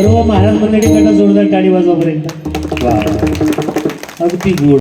सर्व महाराज मंडळीकडनं जोरदार टाळी वाजवापर्यंत. अगदी गोड.